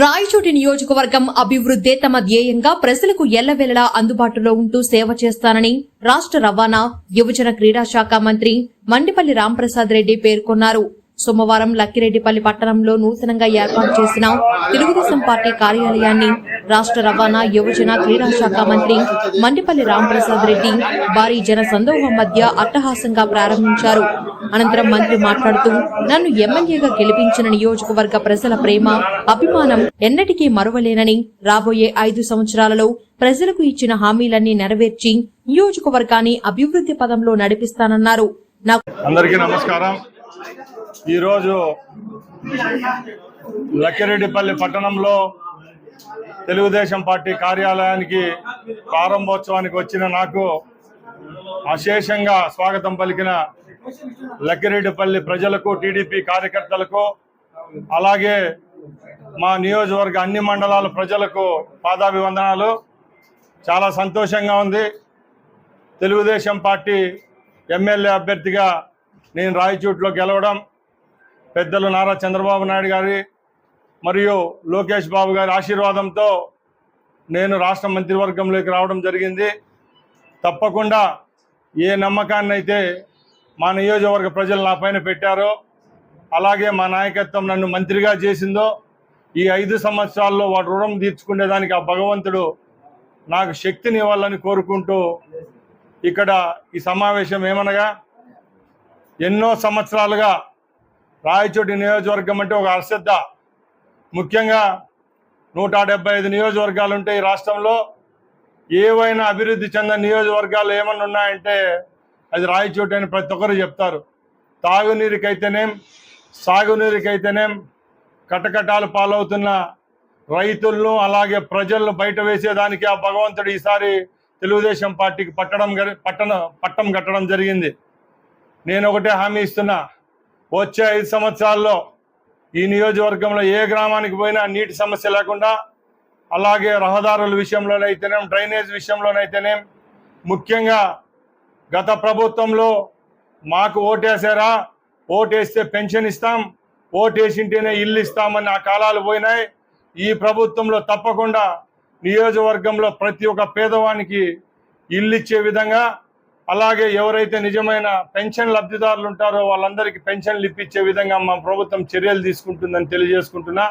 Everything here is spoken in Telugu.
రాయచోటి నియోజకవర్గం అభివృద్ధే తమ ధ్యేయంగా ప్రజలకు ఎల్లవెల్లలా అందుబాటులో ఉంటూ సేవ చేస్తానని రాష్ట్ర రవాణా యువజన క్రీడా శాఖ మంత్రి మండిపల్లి రాంప్రసాద్ రెడ్డి పేర్కొన్నారు. సోమవారం లక్కిరెడ్డిపల్లి పట్టణంలో నూతనంగా ఏర్పాటు చేసిన తెలుగుదేశం పార్టీ కార్యాలయాన్ని రాష్ట్ర రవాణా యువజన క్రీడా శాఖ మంత్రి మండిపల్లి రాంప్రసాద్ రెడ్డి భారీ జన సందోహం మధ్య అట్టహాసంగా ప్రారంభించారు. అనంతరం మంత్రి మాట్లాడుతూ నన్ను ఎమ్మెల్యేగా గెలిపించిన నియోజకవర్గ ప్రజల ప్రేమ అభిమానం ఎన్నటికీ మరువలేనని రాబోయే ఐదు సంవత్సరాలలో ప్రజలకు ఇచ్చిన హామీలన్నీ నెరవేర్చి నియోజకవర్గాన్ని అభివృద్ధి పదంలో నడిపిస్తానన్నారు. నాకు అందరికీ నమస్కారం. ఈరోజు లక్కిరెడ్డిపల్లి పట్టణంలో తెలుగుదేశం పార్టీ కార్యాలయానికి ప్రారంభోత్సవానికి వచ్చిన నాకు అశేషంగా స్వాగతం పలికిన లక్కిరెడ్డిపల్లి ప్రజలకు టీడీపీ కార్యకర్తలకు అలాగే మా నియోజకవర్గ అన్ని మండలాల ప్రజలకు పాదాభివందనాలు. చాలా సంతోషంగా ఉంది. తెలుగుదేశం పార్టీ ఎమ్మెల్యే అభ్యర్థిగా నేను రాయచూట్లో గెలవడం. పెద్దలు నారా చంద్రబాబు నాయుడు గారి మరియు లోకేష్ బాబు గారి ఆశీర్వాదంతో నేను రాష్ట్ర మంత్రివర్గంలోకి రావడం జరిగింది. తప్పకుండా ఏ నమ్మకాన్ని అయితే మా నియోజకవర్గ ప్రజలు నా పైన పెట్టారో అలాగే మా నాయకత్వం నన్ను మంత్రిగా చేసిందో ఈ ఐదు సంవత్సరాల్లో వాడు రుణం తీర్చుకునేదానికి ఆ భగవంతుడు నాకు శక్తిని ఇవ్వాలని కోరుకుంటూ ఇక్కడ ఈ సమావేశం ఏమనగా ఎన్నో సంవత్సరాలుగా రాయచోటి నియోజకవర్గం అంటే ఒక అశ్రద్ధ. ముఖ్యంగా నూట డెబ్బై ఐదు నియోజకవర్గాలు ఉంటాయి ఈ రాష్ట్రంలో ఏవైనా అభివృద్ధి చెందిన నియోజకవర్గాలు ఏమన్నా ఉన్నాయంటే అది రాయచోటి అని ప్రతి ఒక్కరు చెప్తారు. తాగునీరుకైతేనేం సాగునీరుకైతేనేం కటకటాలు పాలవుతున్న రైతులను అలాగే ప్రజలను బయట వేసేదానికి ఆ భగవంతుడు ఈసారి తెలుగుదేశం పార్టీకి పట్టడం పట్టణ పట్టం కట్టడం జరిగింది. నేను ఒకటే హామీ ఇస్తున్నా. వచ్చే ఐదు సంవత్సరాల్లో ఈ నియోజకవర్గంలో ఏ గ్రామానికి పోయినా నీటి సమస్య లేకుండా అలాగే రహదారుల విషయంలోనైతేనేం డ్రైనేజ్ విషయంలోనైతేనేం ముఖ్యంగా గత ప్రభుత్వంలో మాకు ఓటేసారా ఓటేస్తే పెన్షన్ ఇస్తాం ఓటేసింటేనే ఇల్లు ఇస్తామని ఆ కాలాలు పోయినాయి. ఈ ప్రభుత్వంలో తప్పకుండా నియోజకవర్గంలో ప్రతి ఒక్క పేదవానికి ఇల్లు ఇచ్చే విధంగా అలాగే ఎవరైతే నిజమైన పెన్షన్ లబ్ధిదారులు ఉంటారో వాళ్ళందరికీ పెన్షన్లు ఇప్పించే విధంగా మా ప్రభుత్వం చర్యలు తీసుకుంటుందని తెలియజేసుకుంటున్నా.